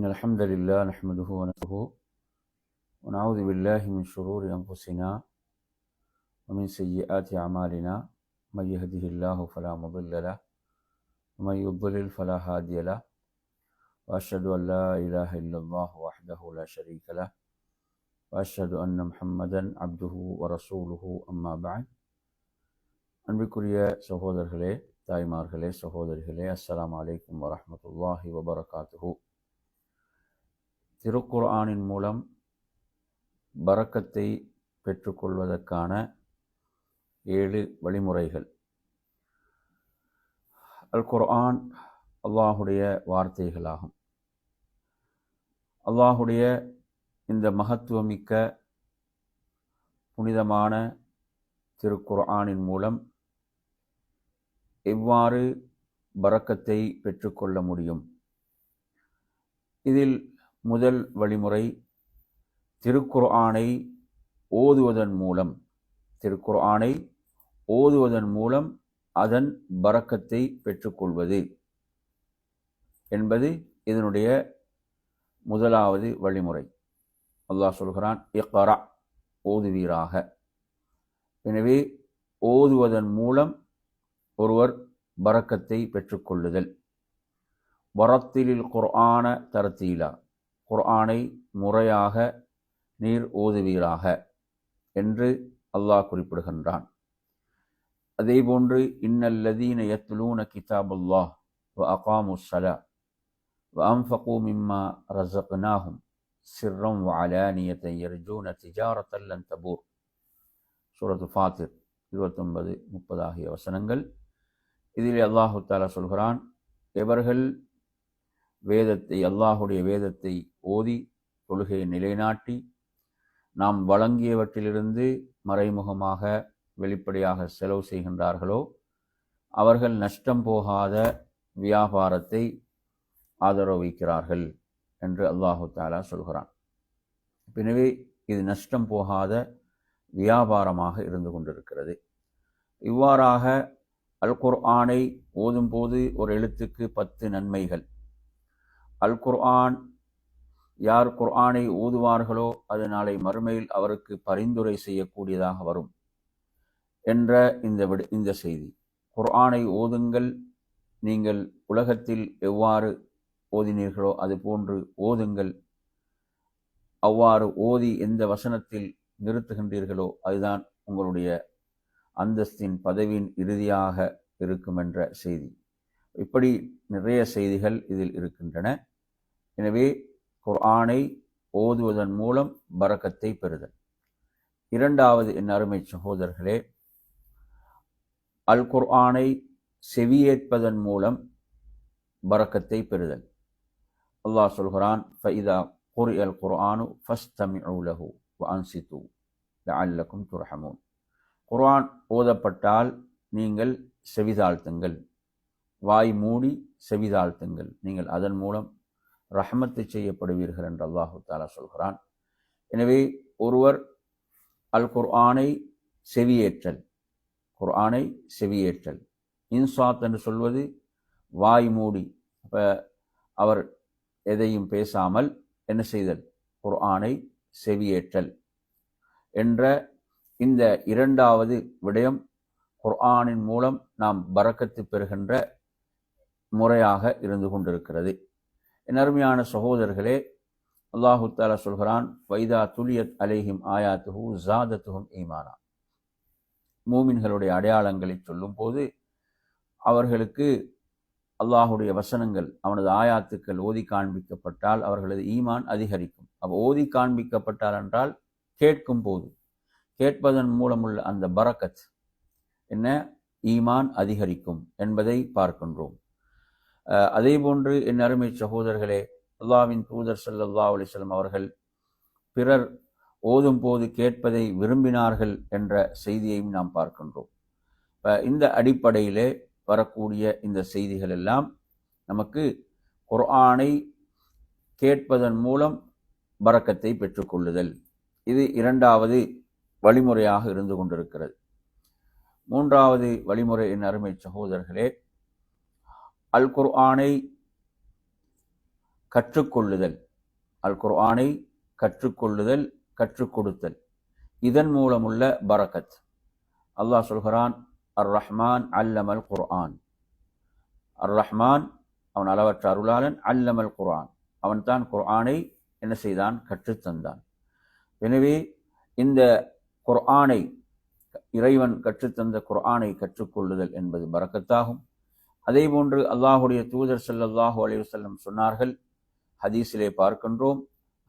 إن الحمد لله نحمده ونستعينه ونعوذ بالله من شرور أنفسنا ومن سيئات أعمالنا. من يهده الله فلا مضل له ومن يضلل فلا هادي له. وأشهد أن لا إله إلا الله وحده لا شريك له. وأشهد أن محمدا عبده ورسوله أما بعد. أنبكري سهود الهلي تايمار الهلي سهود الهلي السلام عليكم ورحمة الله وبركاته. திருக்குர்ஆனின் மூலம் பறக்கத்தை பெற்றுக்கொள்வதற்கான ஏழு வழிமுறைகள். அல் குர்ஆன் அல்லாஹுடைய வார்த்தைகளாகும். அல்லாஹுடைய இந்த மகத்துவமிக்க புனிதமான திருக்குர்ஆனின் மூலம் எவ்வாறு பறக்கத்தை பெற்றுக்கொள்ள முடியும்? இதில் முதல் வழிமுறை திருக்குர்ஆனை ஓதுவதன் மூலம். திருக்குர்ஆனை ஓதுவதன் மூலம் அதன் பறக்கத்தை பெற்றுக்கொள்வது என்பது இதனுடைய முதலாவது வழிமுறை. அல்லாஹ் சொல்கிறான் இக்கரா ஓதுவீராக. எனவே ஓதுவதன் மூலம் ஒருவர் பறக்கத்தை பெற்றுக்கொள்ளுதல். வரத்திலில் குர்ஆன தரத்தீலா. குர்ஆனை முறையாக நீர் ஓதுவீராக என்று அல்லாஹ் குறிப்பிடுகின்றான். அதேபோன்று இன்னல்லதீன யத்லூன கிதாபுல்லாஹ் வ அகாமு சலா வ அம்ஃபகு மிம்மா ரஸக்னாஹும் சிர்ரம் வ அலானியத்தை எர்ஜூன திஜாரத்தல்லன் தபூர். சூரத்து ஃபாத்திர் இருபத்தொன்பது முப்பது ஆகிய வசனங்கள். இதில் அல்லாஹு தாலா சொல்கிறான் எவர்கள் வேதத்தை அல்லாஹுடைய வேதத்தை ஓதி தொழுகையை நிலைநாட்டி நாம் வழங்கியவற்றிலிருந்து மறைமுகமாக வெளிப்படையாக செலவு செய்கின்றார்களோ அவர்கள் நஷ்டம் போகாத வியாபாரத்தை ஆதரவு வைக்கிறார்கள் என்று அல்லாஹு தாலா சொல்கிறான். எனவே இது நஷ்டம் போகாத வியாபாரமாக இருந்து கொண்டிருக்கிறது. இவ்வாறாக அல் குர்ஆனை ஓதும்போது ஒரு எழுத்துக்கு பத்து நன்மைகள். அல் குர்ஆன் யார் குர்ஆனை ஓதுவார்களோ அது நாளை மறுமையில் அவருக்கு பரிந்துரை செய்யக்கூடியதாக வரும் என்ற இந்த விட இந்த செய்தி. குர்ஆனை ஓதுங்கள் நீங்கள் உலகத்தில் எவ்வாறு ஓதினீர்களோ அது போன்று ஓதுங்கள். அவ்வாறு ஓதி எந்த வசனத்தில் நிறுத்துகின்றீர்களோ அதுதான் உங்களுடைய அந்தஸ்தின் பதவியின் இறுதியாக இருக்கும் என்ற செய்தி. இப்படி நிறைய செய்திகள் இதில் இருக்கின்றன. எனவே குர்ஆனை ஓதுவதன் மூலம் பறக்கத்தை பெறுதல். இரண்டாவது என் அருமை சகோதரர்களே அல் குர்ஆனை செவியேற்பதன் மூலம் பறக்கத்தை பெறுதல். அல்லாஹ் சொல்கிறான் ஃபைதா குரி அல் குர்ஆனு ஃபஸ்தமி லஹு அன்சித்து அல்லக்கும் துரஹமூன். குர்ஆன் ஓதப்பட்டால் நீங்கள் செவிதாழ்த்துங்கள். வாய் மூடி செவிதாழ்த்துங்கள். நீங்கள் அதன் மூலம் ரஹமத்து செய்யப்படுவீர்கள் என்று அல்லாஹு தாலா சொல்கிறான். எனவே ஒருவர் அல் குர்ஆனை செவியேற்றல் குர்ஆனை செவியேற்றல். இன்சாத் என்று சொல்வது வாய் மூடி அப்போ அவர் எதையும் பேசாமல் என்ன செய்தல்? குர்ஆனை செவியேற்றல் என்ற இந்த இரண்டாவது விடயம் குர்ஆனின் மூலம் நாம் பறக்கத்து பெறுகின்ற முறையாக இருந்து கொண்டிருக்கிறது. என் அருமையான சகோதரர்களே அல்லாஹு தாலா சொல்கிறான் வைதா துலியத் அலேஹிம் ஆயாத்துஹு ஜாதத்துஹும் ஈமானா. மூமின்களுடைய அடையாளங்களை சொல்லும்போது அவர்களுக்கு அல்லாஹுடைய வசனங்கள் அவனது ஆயாத்துக்கள் ஓதி காண்பிக்கப்பட்டால் அவர்களது ஈமான் அதிகரிக்கும். அப்போ ஓதி காண்பிக்கப்பட்டால் என்றால் கேட்கும் போது கேட்பதன் மூலமுள்ள அந்த பரக்கத் என்ன? ஈமான் அதிகரிக்கும் என்பதை பார்க்கின்றோம். அதே போன்று என் அருமை சகோதரர்களே அல்லாவின் தூதர் சல்லா அலிஸ்லம் அவர்கள் பிறர் ஓதும் போது கேட்பதை விரும்பினார்கள் என்ற செய்தியையும் நாம் பார்க்கின்றோம். இந்த அடிப்படையிலே வரக்கூடிய இந்த செய்திகள் எல்லாம் நமக்கு குர்ஆனை கேட்பதன் மூலம் பறக்கத்தை பெற்றுக்கொள்ளுதல். இது இரண்டாவது வழிமுறையாக இருந்து கொண்டிருக்கிறது. மூன்றாவது வழிமுறை என் அருமை சகோதரர்களே அல் குர்ஆனை கற்றுக்கொள்ளுதல். அல் குர்ஆனை கற்றுக்கொள்ளுதல் கற்றுக் கொடுத்தல் இதன் மூலமுள்ள பரக்கத். அல்லாஹ் சொல்கிறான் அர் ரஹ்மான் அல்லமல் குர்ஆன். அர் ரஹ்மான் அவன் அளவற்ற அருளாளன் அல்லமல் குர்ஆன். அவன்தான் குர்ஆனை என்ன செய்தான்? கற்றுத்தந்தான் எனவே இந்த குர்ஆனை இறைவன் கற்றுத்தந்த குர்ஆனை கற்றுக்கொள்ளுதல் என்பது பரக்கத்தாகும். அதே போன்று அல்லாஹுடைய தூதர் ஸல்லல்லாஹு அலைஹி செல்லம் சொன்னார்கள் ஹதீஸிலே பார்க்கின்றோம்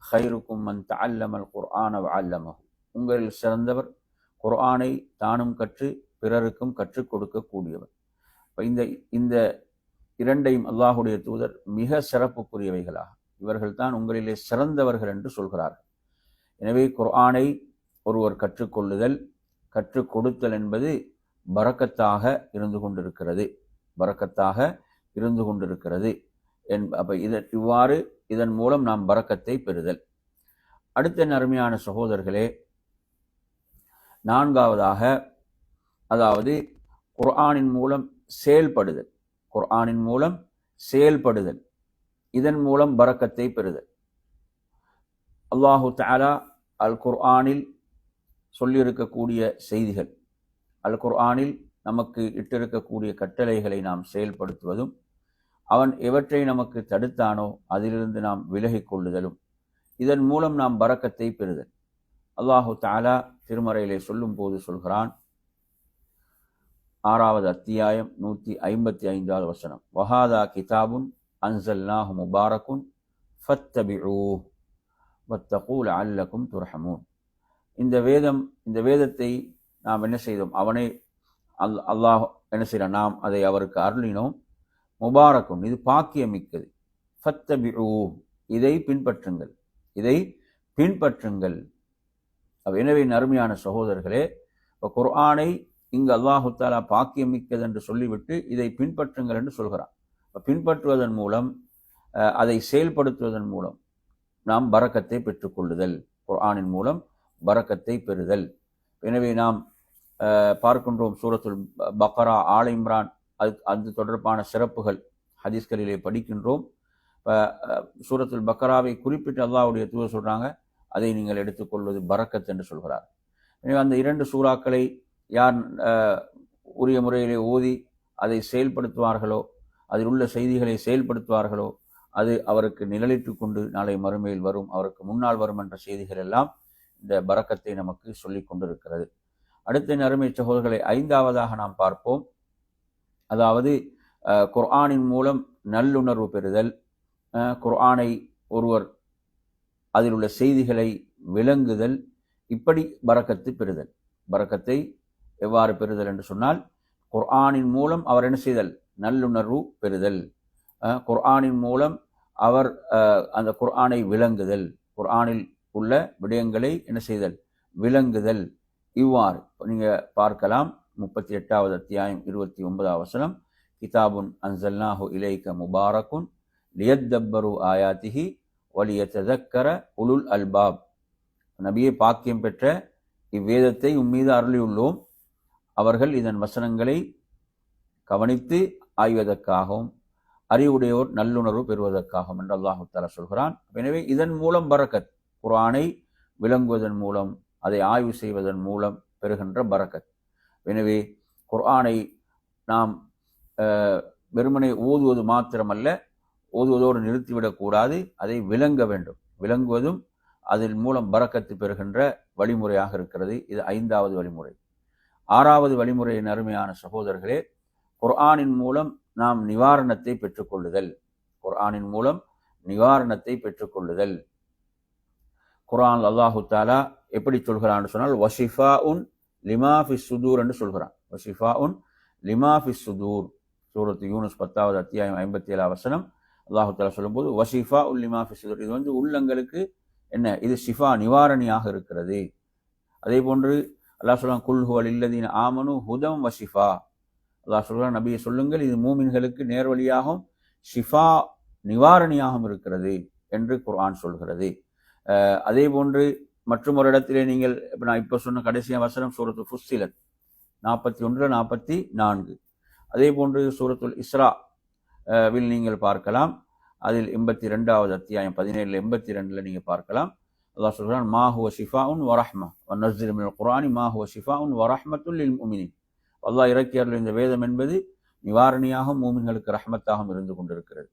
ஹைருக்கும் மன் அல்லமல் குர்ஆன அல்லமஹு உங்களில் சிறந்தவர் குர்ஆனை தானும் கற்று பிறருக்கும் கற்றுக் கொடுக்கக்கூடியவர். இப்போ இந்த இந்த இரண்டையும் அல்லாஹுடைய தூதர் மிக சிறப்புக்குரியவைகளாக இவர்கள் தான் உங்களிலே சிறந்தவர்கள் என்று சொல்கிறார்கள். எனவே குர்ஆனை ஒருவர் கற்றுக்கொள்ளுதல் கற்றுக் கொடுத்தல் என்பது பறக்கத்தாக இருந்து கொண்டிருக்கிறது. பறக்கத்தாக இருந்து கொண்டிருக்கிறது. என் அப்ப இதன் இவ்வாறு இதன் மூலம் நாம் பறக்கத்தை பெறுதல். அடுத்த அருமையான சகோதரர்களே நான்காவதாக அதாவது குர்ஆனின் மூலம் செயல்படுதல். குர்ஆனின் மூலம் செயல்படுதல். இதன் மூலம் பறக்கத்தை பெறுதல். அல்லாஹு தாலா அல் குர்ஆனில் சொல்லியிருக்கக்கூடிய செய்திகள். அல் குர்ஆனில் நமக்கு இட்டிருக்கக்கூடிய கட்டளைகளை நாம் செயல்படுத்துவதும் அவன் எவற்றை நமக்கு தடுத்தானோ அதிலிருந்து நாம் விலகிக் கொள்ளுதலும். இதன் மூலம் நாம் பறக்கத்தை பெறுதல். அல்லாஹு தாலா திருமறையிலே சொல்லும் போது சொல்கிறான் ஆறாவது அத்தியாயம் நூற்றி ஐம்பத்தி ஐந்தாவது வசனம். வஹாதா கிதாபுன் அன்சல்நாஹு முபாரக்குன் ஃபத்தபிஊ வத்தகூல் அல்லக்கும் துர்ஹமூன். இந்த வேதம் இந்த வேதத்தை நாம் என்ன செய்தோம்? அவனை அல் அல்லாஹ் என்ன செய்கிற நாம் அதை அவருக்கு அருளினோம். முபாரக்கும் இது பாக்கியமிக்கது. ஃபத்தபிஊ இதை பின்பற்றுங்கள். இதை பின்பற்றுங்கள். எனவே அருமையான சகோதரர்களே இப்போ குர்ஆனை இங்கு அல்லாஹு தாலா பாக்கியமிக்கது என்று சொல்லிவிட்டு இதை பின்பற்றுங்கள் என்று சொல்கிறான். பின்பற்றுவதன் மூலம் அதை செயல்படுத்துவதன் மூலம் நாம் பறக்கத்தை பெற்றுக்கொள்ளுதல் குர்ஆனின் மூலம் பறக்கத்தை பெறுதல். எனவே நாம் பார்க்கின்றோம் சூரத்துல் பக்ரா ஆல் இம்ரான் அது அது தொடர்பான சிறப்புகள் ஹதீஸ்களிலே படிக்கின்றோம். சூரத்துல் பக்ராவை குறிப்பிட்டு அல்லாவுடைய தூதர் சொல்கிறாங்க அதை நீங்கள் எடுத்துக்கொள்வது பரக்கத் என்று சொல்கிறார். எனவே அந்த இரண்டு சூறாக்களை யார் உரிய முறையிலே ஓதி அதை செயல்படுத்துவார்களோ அதில் உள்ள செய்திகளை செயல்படுத்துவார்களோ அது அவருக்கு நிழலிட்டு கொண்டு நாளை மறுமையில் வரும் அவருக்கு முன்னால் வரும் என்ற செய்திகள் எல்லாம் இந்த பறக்கத்தை நமக்கு சொல்லிக் கொண்டிருக்கிறது. அடுத்த நறுமை சகோதரர்களை ஐந்தாவதாக நாம் பார்ப்போம். அதாவது குர்ஆனின் மூலம் நல்லுணர்வு பெறுதல் குர்ஆனை ஒருவர் அதில் உள்ள செய்திகளை விளங்குதல் இப்படி பறக்கத்து பெறுதல். பறக்கத்தை எவ்வாறு பெறுதல் என்று சொன்னால் குர்ஆனின் மூலம் அவர் என்ன செய்தல்? நல்லுணர்வு பெறுதல். குர்ஆனின் மூலம் அவர் அந்த குர்ஆனை விளங்குதல். குர்ஆனில் உள்ள விடயங்களை என்ன செய்தல்? விளங்குதல். இவ்வாறு நீங்கள் பார்க்கலாம். முப்பத்தி எட்டாவது அத்தியாயம் இருபத்தி ஒன்பதாவது வசனம். கிதாபுன் அன்சல்னாஹு இலைக்க முபாரக்குன் லியத்தப்பரு ஆயாத்திஹி வலியத்ததக்கர உலுல் அல்பாப். நபியை பாக்கியம் பெற்ற இவ்வேதத்தை உம்மீது அருளியுள்ளோம். அவர்கள் இதன் வசனங்களை கவனித்து ஆய்வதற்காகவும் அறிவுடையோர் நல்லுணர்வு பெறுவதற்காகவும் என்று அல்லாஹு தாலா சொல்கிறான். எனவே இதன் மூலம் பரக்கத் குரானை விளங்குவதன் மூலம் அதை ஆய்வு செய்வதன் மூலம் பெறுகின்ற பரக்கத். எனவே குர்ஆனை நாம் வெறுமனை ஓதுவது மாத்திரமல்ல ஓதுவதோடு நிறுத்திவிடக்கூடாது அதை விளங்க வேண்டும். விளங்குவதும் அதன் மூலம் பறக்கத்து பெறுகின்ற வழிமுறையாக இருக்கிறது. இது ஐந்தாவது வழிமுறை. ஆறாவது வழிமுறையின் அருமையான சகோதரர்களே குர்ஆனின் மூலம் நாம் நிவாரணத்தை பெற்றுக்கொள்ளுதல் குர்ஆனின் மூலம் நிவாரணத்தை பெற்றுக்கொள்ளுதல் குரான் அல்லாஹு தாலா எப்படி சொல்கிறான்னு சொன்னால் வஷிஃபா உன் லிமா ஃபி சுதூர் என்று சொல்கிறான். வஷிஃபா உன் லிமா ஃபி சுதூர் சூரத்து யூனஸ் பத்தாவது அத்தியாயம் ஐம்பத்தி ஏழாம் வசனம். அல்லாஹு தாலா சொல்லும்போது வஷிஃபா உல் லிமா ஃபி சுதூர் இது வந்து உள்ளங்களுக்கு என்ன? இது ஷிஃபா நிவாரணியாக இருக்கிறது. அதே போன்று அல்லாஹ் சொல்லுவான் குல்ஹுவல் இல்லதீன் ஆமனு ஹுதம் வஷிஃபா அல்லாஹ் சொல்கிறான் நபியை சொல்லுங்கள் இது மூமின்களுக்கு நேர்வழியாகவும் ஷிஃபா நிவாரணியாகவும் இருக்கிறது என்று குர்ஆன் சொல்கிறது. அதே போன்று மற்றும் ஒரு இடத்திலே நீங்கள் இப்போ நான் இப்போ சொன்ன கடைசி வசனம் சூரத்து ஃபுஸ்திலத் நாற்பத்தி ஒன்று நாற்பத்தி நான்கு. அதே போன்று சூரத்துல் இஸ்ரா வில் நீங்கள் பார்க்கலாம். அதில் எண்பத்தி ரெண்டாவது அத்தியாயம் பதினேழுல எண்பத்தி ரெண்டில் நீங்கள் பார்க்கலாம். அல்லாஹ் சொல்கிறான் மா ஹுவ ஷிஃபாஉன் வரஹ்மா வநஸ்ஸிலு குரானி குர்ஆனி மா ஹுவ ஷிஃபாஉன் வரஹ்மத்துல் இல் முஃமினீன். அல்லாஹ் இறக்கியர்கள் இந்த வேதம் என்பது நிவாரணியாகவும் மூமின்களுக்கு ரஹ்மத்தாகவும் இருந்து கொண்டிருக்கிறது.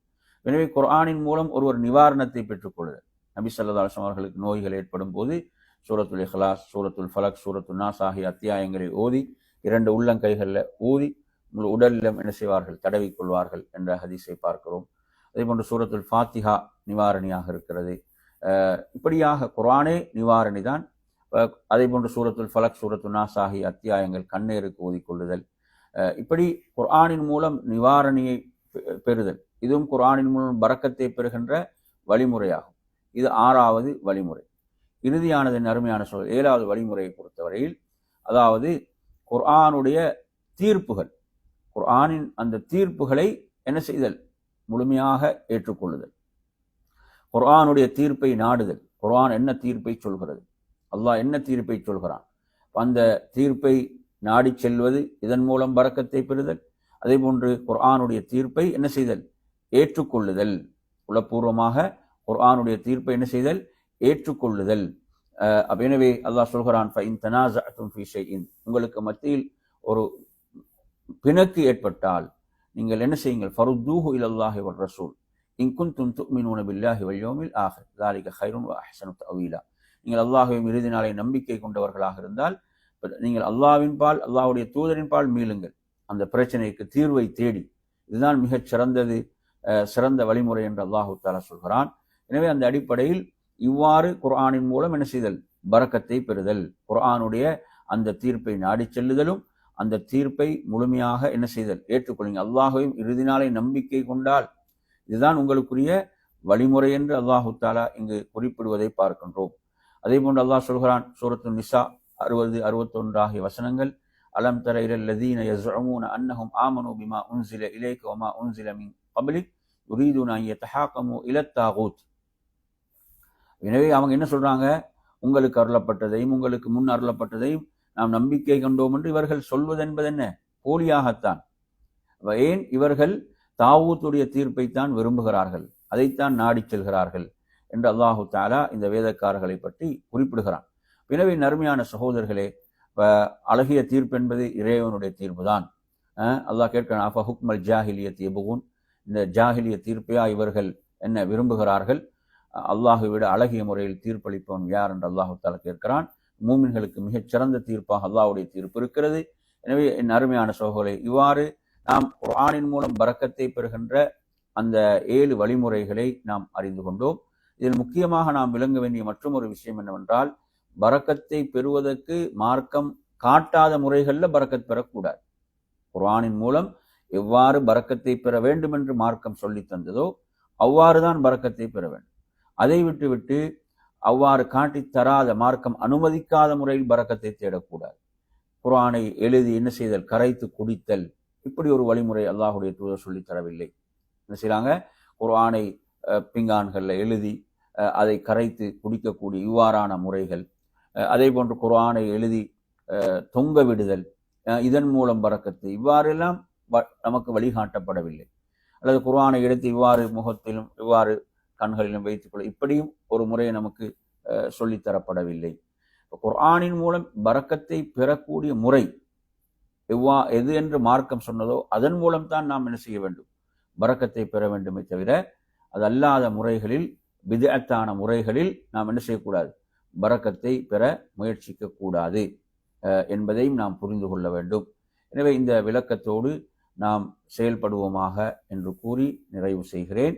எனவே குரானின் மூலம் ஒருவர் நிவாரணத்தை பெற்றுக்கொள்கிறார் நபி ஸல்லல்லாஹு அவர்களுக்கு நோய்கள் ஏற்படும் போது சூரத்துல் இஹ்லாஸ் சூரத்துல் ஃபலக் சூரத்துல் நாஸ் ஆகிய அத்தியாயங்களை ஓதி இரண்டு உள்ளங்கைகளில் ஊதி உங்கள் உடலிலும் என்ன செய்வார்கள்? தடவிக் கொள்வார்கள் என்ற ஹதீஸை பார்க்கிறோம். அதே போன்று சூரத்துல் ஃபாத்திஹா நிவாரணியாக இருக்கிறது. இப்படியாக குரானே நிவாரணி தான். அஹ் அதே போன்று சூரத்துல் ஃபலக் சூரத்துல் நாஸ் ஆகிய அத்தியாயங்கள் கண்ணீருக்கு ஓதிக்கொள்ளுதல் இப்படி குர்ஆனின் மூலம் நிவாரணியை பெ- பெறுதல். இதுவும் குர்ஆனின் மூலம் பறக்கத்தை பெறுகின்ற வழிமுறையாகும். இது ஆறாவது வழிமுறை. இறுதியானது அருமையான சொல். ஏழாவது வழிமுறையை பொறுத்தவரையில் அதாவது குர்ஆனுடைய தீர்ப்புகள். குர்ஆனின் அந்த தீர்ப்புகளை என்ன செய்தல்? முழுமையாக ஏற்றுக்கொள்ளுதல். குர்ஆனுடைய தீர்ப்பை நாடுதல். குர்ஆன் என்ன தீர்ப்பை சொல்கிறது? அல்லாஹ் என்ன தீர்ப்பை சொல்கிறான்? அந்த தீர்ப்பை நாடிச் செல்வது இதன் மூலம் பறக்கத்தை பெறுதல். அதே போன்று குர்ஆனுடைய தீர்ப்பை என்ன செய்தல்? ஏற்றுக்கொள்ளுதல். உளப்பூர்வமாக குர்ஆனுடைய தீர்ப்பை என்ன செய்தல்? ஏற்றுக்கொள்ளுதல். எனவே அல்லாஹ் சொல்கிறான் உங்களுக்கு மத்தியில் ஒரு பிணக்கு ஏற்பட்டால் நீங்கள் என்ன செய்யுங்கள்? ஃபருத்தூஹு இல் அல்லாஹி ரசூல். இங்குன் தும் துமினூன பில்லாஹி வல்யோமில் ஆஹர். தாலிக ஹைருன் அஹசனு அவீலா நீங்கள் அல்லாஹுவின் இறுதி நாளை நம்பிக்கை கொண்டவர்களாக இருந்தால் நீங்கள் அல்லாவின் பால் அல்லாஹுடைய தூதரின் பால் மீளுங்கள். அந்த பிரச்சனைக்கு தீர்வை தேடி. இதுதான் மிகச் சிறந்தது சிறந்த வழிமுறை என்று அல்லாஹு தாலா சொல்கிறான். எனவே அந்த அடிப்படையில் இவ்வாறு குர்ஆனின் மூலம் என்ன செய்தல்? பறக்கத்தை பெறுதல். குர்ஆனுடைய அந்த தீர்ப்பை நாடிச் செல்லுதலும் அந்த தீர்ப்பை முழுமையாக என்ன செய்தல்? ஏற்றுக்கொள்ளுங்க அல்லாஹையும் இறுதி நாளை நம்பிக்கை கொண்டால் இதுதான் உங்களுக்குரிய வழிமுறை என்று அல்லாஹு தாலா இங்கு குறிப்பிடுவதை பார்க்கின்றோம். அதே போன்று அல்லாஹ் சொல்கிறான் சூரத்து நிசா அறுபது அறுபத்தொன்று ஆகிய வசனங்கள் அலம் தர லதீன அன்னஹும் ஆமனு பிமா உன்சில இலேக் வமா உன்சில மின் பப்ளிக் யுரீதுன அன் இலத்தாகூத் இலத் எனவே அவங்க என்ன சொல்றாங்க? உங்களுக்கு அருளப்பட்டதையும் உங்களுக்கு முன் அருளப்பட்டதையும் நாம் நம்பிக்கை கொண்டோம் என்று இவர்கள் சொல்வது என்பது என்ன போலியாகத்தான் ஏன்? இவர்கள் தாவூத்துடைய தீர்ப்பைத்தான் விரும்புகிறார்கள். அதைத்தான் நாடிச் செல்கிறார்கள் என்று அல்லாஹு தாலா இந்த வேதக்காரர்களை பற்றி குறிப்பிடுகிறான். எனவே நறுமையான சகோதரர்களே அழகிய தீர்ப்பு என்பது இறைவனுடைய தீர்ப்பு தான் அல்லாஹ் கேட்கிறான் அஃப ஹுக்மல் ஜாஹிலியத் தீபுகூன் இந்த ஜாஹிலிய தீர்ப்பையா இவர்கள் என்ன விரும்புகிறார்கள்? அல்லாஹை விட அழகிய முறையில் தீர்ப்பளிப்பவன் யார் என்று அல்லாஹு தாலா கேட்கிறான். மூமின்களுக்கு மிகச் சிறந்த தீர்ப்பாக அல்லாஹுடைய தீர்ப்பு இருக்கிறது. எனவே என் அருமையான சோகலை இவ்வாறு நாம் குரானின் மூலம் பறக்கத்தை பெறுகின்ற அந்த ஏழு வழிமுறைகளை நாம் அறிந்து கொண்டோம். இதில் முக்கியமாக நாம் விளங்க வேண்டிய மற்றும் ஒரு விஷயம் என்னவென்றால் பறக்கத்தை பெறுவதற்கு மார்க்கம் காட்டாத முறைகளில் பறக்கத் பெறக்கூடாது. குர்ஆனின் மூலம் எவ்வாறு பறக்கத்தை பெற வேண்டும் என்று மார்க்கம் சொல்லித் தந்ததோ அவ்வாறுதான் பறக்கத்தை பெற வேண்டும். அதை விட்டுவிட்டு அவ்வாறு காட்டித் தராத மார்க்கம் அனுமதிக்காத முறையில் பறக்கத்தை தேடக்கூடாது. குரானை எழுதி என்ன செய்தல்? கரைத்து குடித்தல். இப்படி ஒரு வழிமுறை அல்லாஹுடைய தூதர் சொல்லித் தரவில்லை. என்ன செய்கிறாங்க குர்ஆனை பிங்கான்களில் எழுதி அதை கரைத்து குடிக்கக்கூடிய இவ்வாறான முறைகள் அதே போன்று குர்ஆனை எழுதி தொங்க விடுதல் இதன் மூலம் பறக்கத்து இவ்வாறெல்லாம் வ- நமக்கு வழிகாட்டப்படவில்லை. அல்லது குர்ஆனை எடுத்து இவ்வாறு முகத்திலும் இவ்வாறு கண்களிலும் வைத்துக்கொள்ள இப்படியும் ஒரு முறை நமக்கு சொல்லித்தரப்படவில்லை. குர்ஆனின் மூலம் பறக்கத்தை பெறக்கூடிய முறை எவ்வா எது என்று மார்க்கம் சொன்னதோ அதன் மூலம் தான் நாம் என்ன செய்ய வேண்டும்? பறக்கத்தை பெற வேண்டுமே தவிர அது அல்லாத முறைகளில் விதத்தான முறைகளில் நாம் என்ன செய்யக்கூடாது? பறக்கத்தை பெற முயற்சிக்க கூடாது என்பதையும் நாம் புரிந்து கொள்ள வேண்டும். எனவே இந்த விளக்கத்தோடு நாம் செயல்படுவோமாக என்று கூறி நிறைவு செய்கிறேன்.